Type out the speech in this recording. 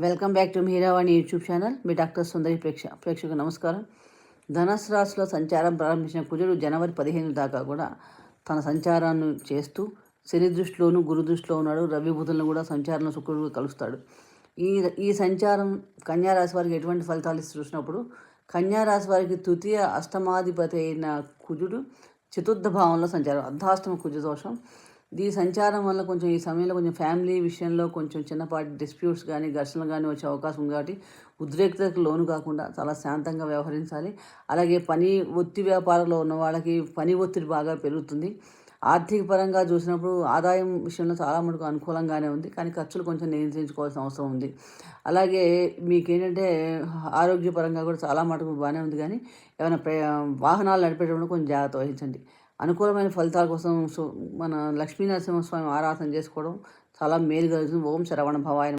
Welcome back to Meeravani YouTube channel. Me doctor Sundari ప్రేక్ష ప్రేక్షకు నమస్కారం. ధనస్సు రాశిలో సంచారం ప్రారంభించిన కుజుడు జనవరి పదిహేను దాకా కూడా తన సంచారాన్ని చేస్తూ శని దృష్టిలోను గురు దృష్టిలో ఉన్నాడు. రవి బుధులను కూడా సంచారంలో శుక్రుడు కలుస్తాడు. ఈ ఈ సంచారం కన్యారాశి వారికి ఎటువంటి ఫలితాలు చూసినప్పుడు కన్యారాశి వారికి తృతీయ అష్టమాధిపతి అయిన కుజుడు చతుర్థ భావంలో సంచారం అర్ధాష్టమ కుజ దోషం. దీ సంచారం వల్ల కొంచెం ఈ సమయంలో కొంచెం ఫ్యామిలీ విషయంలో కొంచెం చిన్నపాటి డిస్ప్యూట్స్ కానీ ఘర్షణలు కానీ వచ్చే అవకాశం ఉంది కాబట్టి ఉద్రేకతకు లోను కాకుండా చాలా శాంతంగా వ్యవహరించాలి. అలాగే పని ఒత్తి వ్యాపారంలో ఉన్న వాళ్ళకి పని ఒత్తిడి బాగా పెరుగుతుంది. ఆర్థిక పరంగా చూసినప్పుడు ఆదాయం విషయంలో చాలా మటుకు అనుకూలంగానే ఉంది. కానీ ఖర్చులు కొంచెం నియంత్రించుకోవాల్సిన అవసరం ఉంది. అలాగే మీకేంటంటే ఆరోగ్యపరంగా కూడా చాలా మటుకు బాగానే ఉంది. కానీ ఏమైనా ప్ర వాహనాలు నడిపేటప్పుడు కొంచెం జాగ్రత్త వహించండి. అనుకూలమైన ఫలితాల కోసం సో మన లక్ష్మీనరసింహస్వామి ఆరాధన చేసుకోవడం చాలా మేలు కలుగుతుంది ఓం శరవణ భవాయ